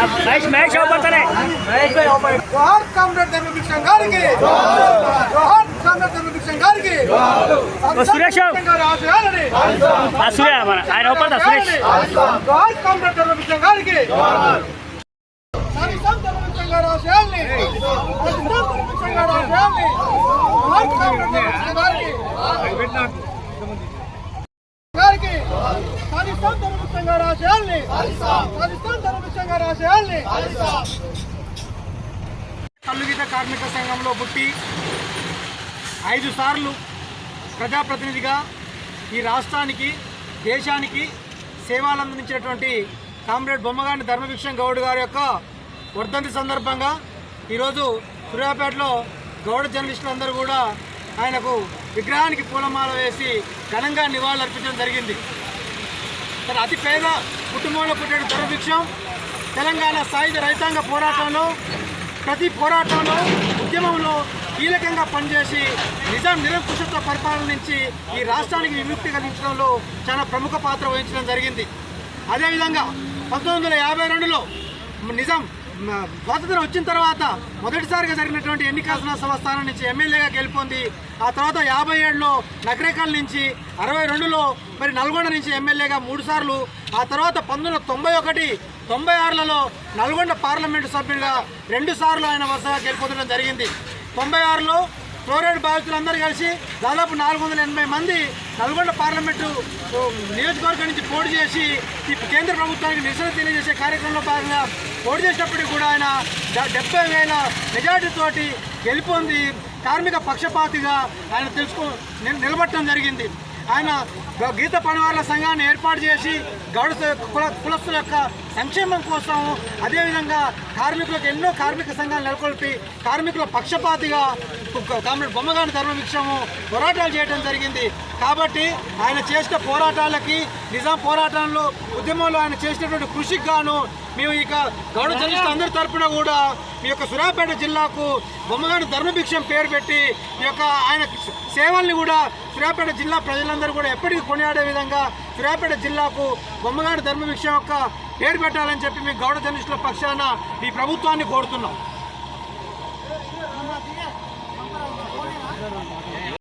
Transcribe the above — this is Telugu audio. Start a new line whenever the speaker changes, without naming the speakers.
మహేష్ మహేష్ అవపడతానే
జోహార్ కామ్రేడ్ ధర్మభిక్షం గారికి జోహార్ కామ్రేడ్ ధర్మభిక్షం గారికి
సురేష్. ఆ సూర్య మన ఆయన అవపడతా సురేష్
జోహార్ కామ్రేడ్ కామ్రేడ్ ధర్మభిక్షం గారికి గారికి ఆశయాల్ని కల్లుగీత కార్మిక సంఘంలో పుట్టి ఐదు సార్లు ప్రజాప్రతినిధిగా ఈ రాష్ట్రానికి దేశానికి సేవలు అందించినటువంటి కామ్రేడ్ బొమ్మగాని ధర్మభిక్షం గౌడ్ గారి యొక్క వర్ధంతి సందర్భంగా ఈరోజు సూర్యాపేటలో గౌడ జర్నలిస్టులందరూ కూడా ఆయనకు విగ్రహానికి పూలమాల వేసి ఘనంగా నివాళులర్పించడం జరిగింది. తన అతి పేద కుటుంబంలో పుట్టిన ధర్మభిక్షం. తెలంగాణ సాయుధ రైతాంగ పోరాటంలో ప్రతి పోరాటంలో ఉద్యమంలో కీలకంగా పనిచేసి నిజాం నిరంకుశత్వ పరిపాలన నుంచి ఈ రాష్ట్రానికి విముక్తి కలిగించడంలో చాలా ప్రముఖ పాత్ర వహించడం జరిగింది. అదేవిధంగా పంతొమ్మిది వందల యాభై రెండులో నిజాం స్వాతంత్రం వచ్చిన తర్వాత మొదటిసారిగా జరిగినటువంటి ఎన్నికల సభ స్థానం నుంచి ఎమ్మెల్యేగా గెలుపొంది ఆ తర్వాత యాభై ఏడులో నగరేకల్ నుంచి అరవై రెండులో మరి నల్గొండ నుంచి ఎమ్మెల్యేగా మూడు సార్లు ఆ తర్వాత పంతొమ్మిది వందల తొంభై ఒకటి తొంభై ఆరులలో నల్గొండ పార్లమెంటు సభ్యుడిగా రెండు సార్లు ఆయన వరుసగా గెలుపొందడం జరిగింది. తొంభై ఆరులో ఫ్లోరైడ్ బాధితులందరూ కలిసి దాదాపు నాలుగు వందల ఎనభై మంది నల్గొండ పార్లమెంటు నియోజకవర్గం నుంచి పోటీ చేసి ఈ కేంద్ర ప్రభుత్వానికి నిరసన తెలియజేసే కార్యక్రమంలో భాగంగా పోటీ చేసినప్పటికీ కూడా ఆయన డెబ్బై వేల మెజార్టీతోటి గెలుపొంది కార్మిక పక్షపాతిగా ఆయన తెలుసుకో నిలబట్టడం జరిగింది. ఆయన గీత పనివారుల సంఘాన్ని ఏర్పాటు చేసి గౌడ కుల కులస్తుల యొక్క సంక్షేమం కోసం అదేవిధంగా కార్మికులకు ఎన్నో కార్మిక సంఘాలు నెలకొల్పి కార్మికుల పక్షపాతిగా కు- కామ్రేడ్ బొమ్మగాని ధర్మభిక్షము పోరాటాలు చేయడం జరిగింది. కాబట్టి ఆయన చేసిన పోరాటాలకి నిజాం పోరాటంలో ఉద్యమంలో ఆయన చేసినటువంటి కృషికి గాను మేము ఇక గౌడ జర్నలిస్ట్ అందరి తరపున కూడా మీ యొక్క సురాపేట జిల్లాకు బొమ్మగాని ధర్మభిక్షం పేరు పెట్టి ఈ యొక్క ఆయన సేవల్ని కూడా సూర్యాపేట జిల్లా ప్రజలందరూ కూడా ఎప్పటికీ కొనియాడే విధంగా సూర్యాపేట జిల్లాకు బొమ్మగాని ధర్మభిక్షం యొక్క పేరు పెట్టాలని చెప్పి మీ గౌడ జర్నలిస్టుల పక్షాన ఈ ప్రభుత్వాన్ని కోరుతున్నాం.